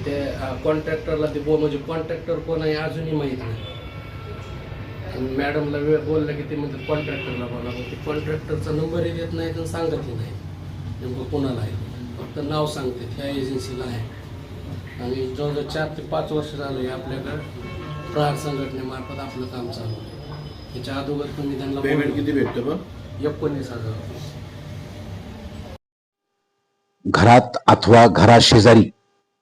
आणि ते कॉन्ट्रॅक्टरला ते बो म्हणजे कॉन्ट्रॅक्टर कोण आहे अजूनही माहीत नाही. आणि मॅडमला वेळ बोललं की ते म्हणजे कॉन्ट्रॅक्टरला बोला. मग ते कॉन्ट्रॅक्टरचा नंबरही देत नाहीत आणि सांगतही नाही नेमकं कोणाला आहे? फक्त नाव सांगते ह्या एजन्सीला आहे. आणि जवळजवळ चार ते पाच वर्ष झालं आहे आपल्याकडं प्रहार संघटनेमार्फत आपलं काम चालू आहे. त्याच्या अगोदर तुम्ही त्यांना पेमेंट. किती भेटतं पण एकोणीस हजार. घरात अथवा घराशेजारी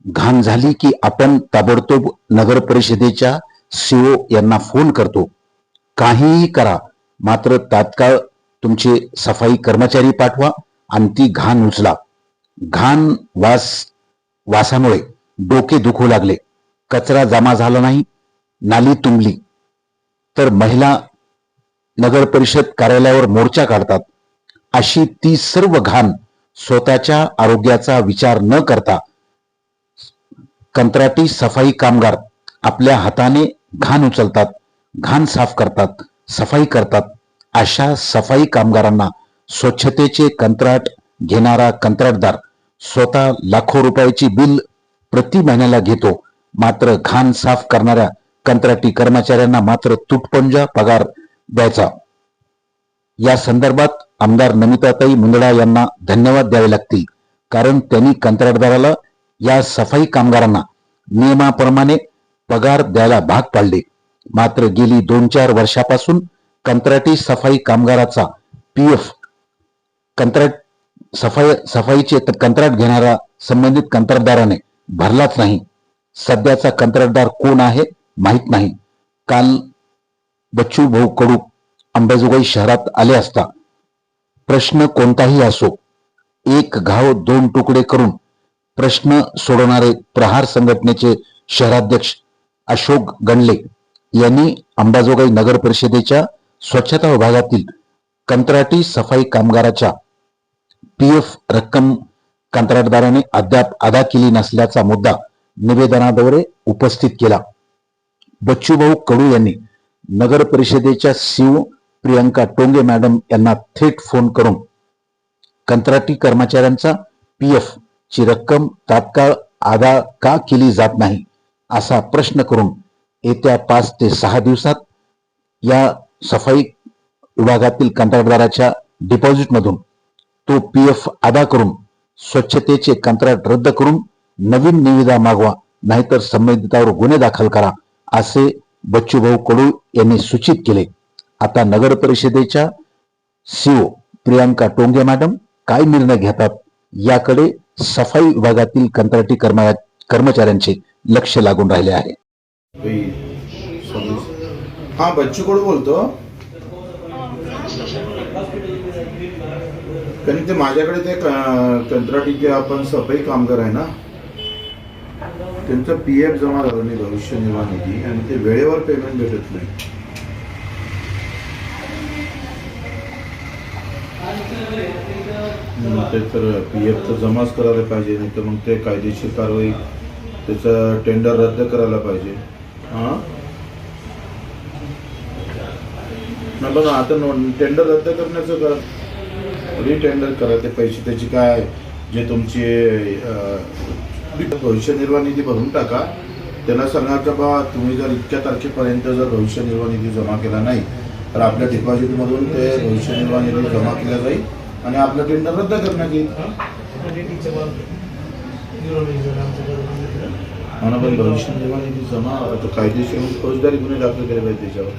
घाण झाली की आपण ताबडतोब नगर परिषदेच्या सीओ यांना फोन करतो. काहीही करा मात्र तात्काळ तुमचे सफाई कर्मचारी पाठवा आणि ती घाण उचला. घाण वास वासामुळे डोके दुखू लागले. कचरा जमा झाला नाही नाली तुंबली. तर महिला नगर परिषद कार्यालयावर मोर्चा काढतात. अशी ती सर्व घाण स्वतःच्या आरोग्याचा विचार न करता कंत्राटी सफाई कामगार आपल्या हाताने घाण उचलतात घाण साफ करतात सफाई करतात. अशा सफाई कामगारांना स्वच्छतेचे कंत्राट घेणारा कंत्राटदार स्वतः लाखो रुपयाची बिल प्रति महिन्याला घेतो. मात्र घाण साफ करणाऱ्या कंत्राटी कर्मचाऱ्यांना मात्र तुटपंजा पगार द्यायचा. या संदर्भात आमदार नमिताताई मुंदडा यांना धन्यवाद द्यावे लागतील कारण त्यांनी कंत्राटदाराला या सफाई कामगारांना नियमाप्रमाणे पगार द्यायला भाग पाडले. मात्र गेली दोन चार वर्षापासून कंत्राटी सफाई कामगाराचा पीएफ कंत्राट सफाई सफाईचे कंत्राट घेणारा संबंधित कंत्राटदाराने भरलाच नाही. सध्याचा कंत्राटदार कोण आहे माहीत नाही. काल बच्चू भाऊ कडू अंबाजोगाई शहरात आले असता प्रश्न कोणताही असो एक घाव दोन तुकडे करून प्रश्न सोडवणारे प्रहार संघटनेचे शहराध्यक्ष अशोक गणले यांनी अंबाजोगाई नगर परिषदेच्या स्वच्छता विभागातील कंत्राटी सफाई कामगाराच्या पीएफ रक्कम कंत्राटदाराने अद्याप अदा केली नसल्याचा मुद्दा निवेदनाद्वारे उपस्थित केला. बच्चूभाऊ कडू यांनी नगर परिषदेच्या सीओ प्रियंका टोंगे मॅडम यांना थेट फोन करून कंत्राटी कर्मचाऱ्यांचा पीएफ ची रक्कम तात्काळ अदा का केली जात नाही असा प्रश्न करून येत्या पाच ते सहा दिवसात या सफाई विभागातील कंत्राटदाराच्या डिपॉझिटमधून तो पी एफ अदा करून स्वच्छतेचे कंत्राट रद्द करून नवीन निविदा मागवा नाहीतर संबंधितावर गुन्हे दाखल करा असे बच्चूभाऊ कडू यांनी सूचित केले. आता नगर परिषदेच्या सीओ प्रियांका टोंगे मॅडम काय निर्णय घेतात याकडे सफाई विभागातील कंत्राटी कर्मचाऱ्यांचे लक्ष लागून राहिले आहे. हा बच्चू कोण बोलतो? कारण ते माझ्याकडे ते कंत्राटीचे आपण सफाई कामगार आहे ना त्यांचं पी एफ जमा झालं नाही भविष्य निर्वाह निधी आणि ते वेळेवर पेमेंट भेटत नाही. ते तर पी एफ तर जमाच करायला पाहिजे नाही तर मग ते कायदेशीर कारवाई त्याचं टेंडर रद्द करायला पाहिजे. हां? ना बघा आता टेंडर रद्द करण्याचं करा रिटेंडर करा ते पैसे त्याची काय जे तुमचे भविष्य निर्वाह निधी भरून टाका. त्याला सांगायचं बा तुम्ही जर इतक्या तारखेपर्यंत जर भविष्य निर्वाह निधी जमा केला नाही तर आपल्या डिपॉझिटमधून ते भविष्य निर्वाह निधी जमा केला जाईल. आणि आपलं टेंडर रद्द करण्यात येईल. मला पण भविष्य निर्वाह निधी जमा आता कायदेशीर फौजदारी गुन्हे दाखल केले पाहिजे त्याच्यावर.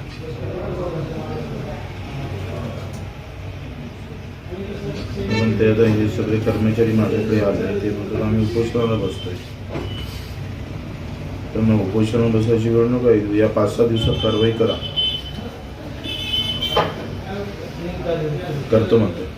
पण ते आता हे सगळे कर्मचारी माझ्याकडे आले ते म्हणतात आम्ही उपोषणाला बसतोय. तर मग उपोषणाला बसायची वेळ नको आहे. या पाच सहा दिवसात कारवाई करा. करतो म्हणतो